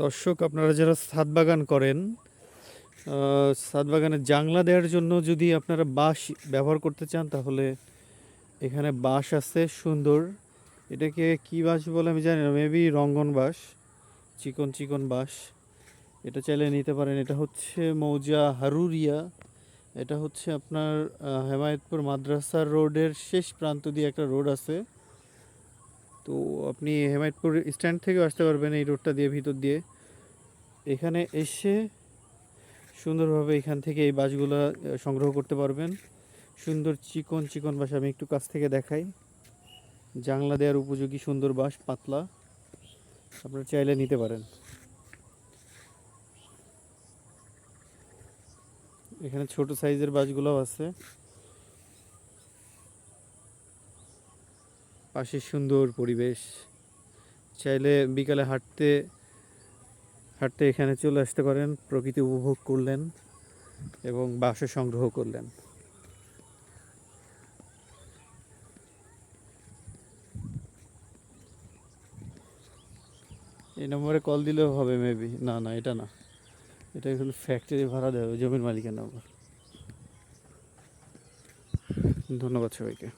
দর্শক, আপনারা যারা ছাদ বাগান করেন ছাদ বাগানে জাংলা দেওয়ার জন্য যদি আপনারা বাঁশ ব্যবহার করতে চান, তাহলে এখানে বাঁশ আছে, সুন্দর। এটাকে কি বাঁশ বলে আমি জানি না মেবি রঙ্গন বাঁশ, চিকন চিকন বাঁশ। এটা চাইলে নিতে পারেন। এটা হচ্ছে মৌজা হারুরিয়া। এটা হচ্ছে আপনার হেমায়তপুর মাদ্রাসা রোডের শেষ প্রান্ত দিয়ে একটা রোড আছে। তো আপনি হেমায়তপুর স্ট্যান্ড থেকেও আসতে পারবেন এই রোডটা দিয়ে, ভিতর দিয়ে। এখানে এসে সুন্দরভাবে এখান থেকে এই বাসগুলো সংগ্রহ করতে পারবেন। সুন্দর চিকন চিকন বাস, আমি একটু কাছ থেকে দেখাই। জাংলা দেওয়ার উপযোগী সুন্দর বাস, পাতলা। আপনারা চাইলে নিতে পারেন। এখানে ছোট সাইজের বাসগুলোও আছে। পাশে সুন্দর পরিবেশ। চাইলে বিকালে হাঁটতে হাঁটতে এখানে চলে আসতে পারেন, প্রকৃতি উপভোগ করলেন এবং বাসও সংগ্রহ করলেন। এই নম্বরে কল দিলেও হবে মেবি না না, এটা না। এটা হলো ফ্যাক্টরি ভাড়া দেওয়া, জমির মালিকের নম্বর ধন্যবাদ সবাইকে।